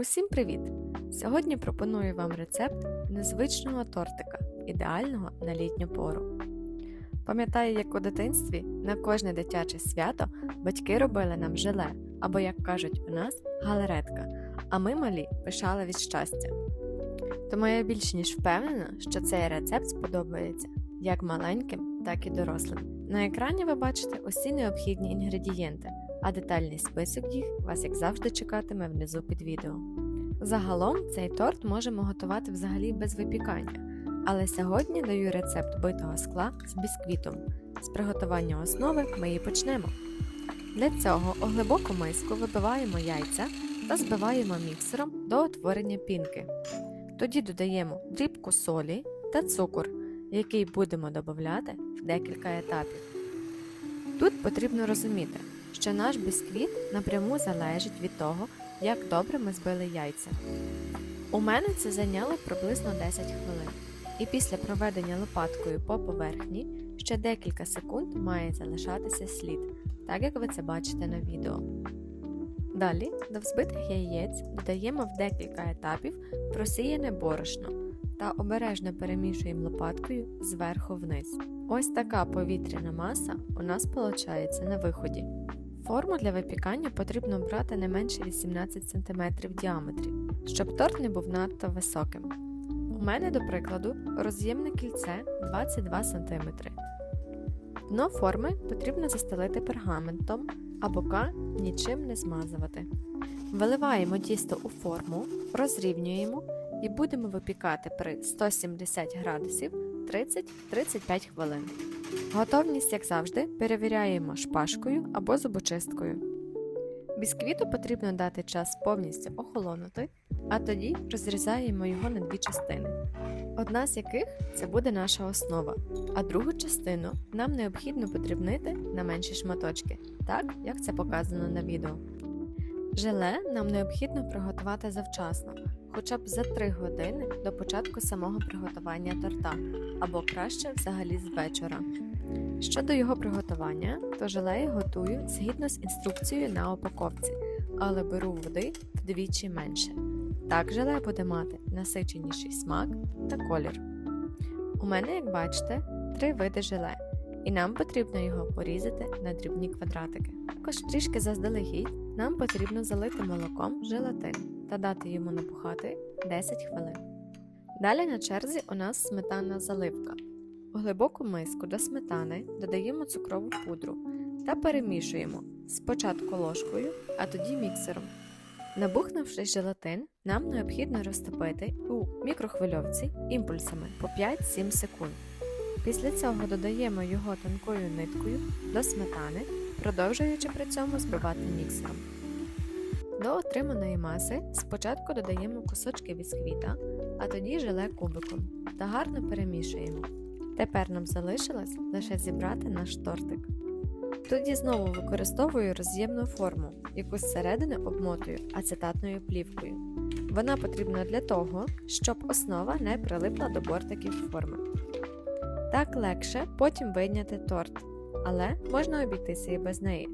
Усім привіт! Сьогодні пропоную вам рецепт незвичного тортика, ідеального на літню пору. Пам'ятаю, як у дитинстві на кожне дитяче свято батьки робили нам желе, або, як кажуть у нас, галеретка, а ми малі пишали від щастя. Тому я більш ніж впевнена, що цей рецепт сподобається як маленьким, так і дорослим. На екрані ви бачите усі необхідні інгредієнти, а детальний список їх вас, як завжди, чекатиме внизу під відео. Загалом цей торт можемо готувати взагалі без випікання, але сьогодні даю рецепт битого скла з бісквітом. З приготування основи ми і почнемо. Для цього у глибоку миску вибиваємо яйця та збиваємо міксером до утворення пінки. Тоді додаємо дрібку солі та цукор, який будемо додати в декілька етапів. Тут потрібно розуміти, що наш бісквіт напряму залежить від того, як добре ми збили яйця. У мене це зайняло приблизно 10 хвилин, і після проведення лопаткою по поверхні ще декілька секунд має залишатися слід, так як ви це бачите на відео. Далі до взбитих яєць додаємо в декілька етапів просіяне борошно та обережно перемішуємо лопаткою зверху вниз. Ось така повітряна маса у нас виходить на виході. Форму для випікання потрібно брати не менше 18 см в діаметрі, щоб торт не був надто високим. У мене, до прикладу, роз'ємне кільце 22 см. Дно форми потрібно застелити пергаментом, а бока нічим не змазувати. Виливаємо тісто у форму, розрівнюємо і будемо випікати при 170 градусів 30-35 хвилин. Готовність, як завжди, перевіряємо шпажкою або зубочисткою. Бісквіту потрібно дати час повністю охолонути, а тоді розрізаємо його на дві частини. Одна з яких це буде наша основа, а другу частину нам необхідно подрібнити на менші шматочки, так як це показано на відео. Желе нам необхідно приготувати завчасно, хоча б за 3 години до початку самого приготування торта, або краще взагалі з вечора. Щодо його приготування, то желе готую згідно з інструкцією на упаковці, але беру води вдвічі менше. Так желе буде мати насиченіший смак та колір. У мене, як бачите, три види желе, і нам потрібно його порізати на дрібні квадратики. Також трішки заздалегідь нам потрібно залити молоком желатин та дати йому набухати 10 хвилин. Далі на черзі у нас сметанна заливка. У глибоку миску до сметани додаємо цукрову пудру та перемішуємо спочатку ложкою, а тоді міксером. Набухнувши желатин, нам необхідно розтопити у мікрохвильовці імпульсами по 5-7 секунд. Після цього додаємо його тонкою ниткою до сметани, продовжуючи при цьому збивати міксером. До отриманої маси спочатку додаємо кусочки бісквіта, а тоді желе кубиком та гарно перемішуємо. Тепер нам залишилось лише зібрати наш тортик. Тоді знову використовую роз'ємну форму, яку зсередини обмотую ацетатною плівкою. Вона потрібна для того, щоб основа не прилипла до бортиків форми. Так легше потім вийняти торт, але можна обійтися і без неї.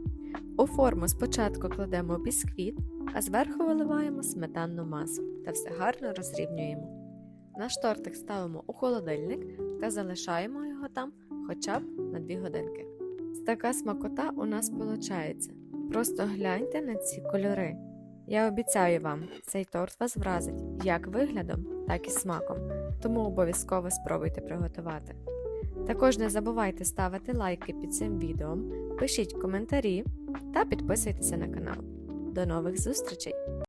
У форму спочатку кладемо бісквіт, а зверху виливаємо сметанну масу та все гарно розрівнюємо. Наш тортик ставимо у холодильник та залишаємо його там хоча б на 2 годинки. Така смакота у нас виходить. Просто гляньте на ці кольори. Я обіцяю вам, цей торт вас вразить як виглядом, так і смаком, тому обов'язково спробуйте приготувати. Також не забувайте ставити лайки під цим відео, пишіть коментарі та підписуйтеся на канал. До нових зустрічей!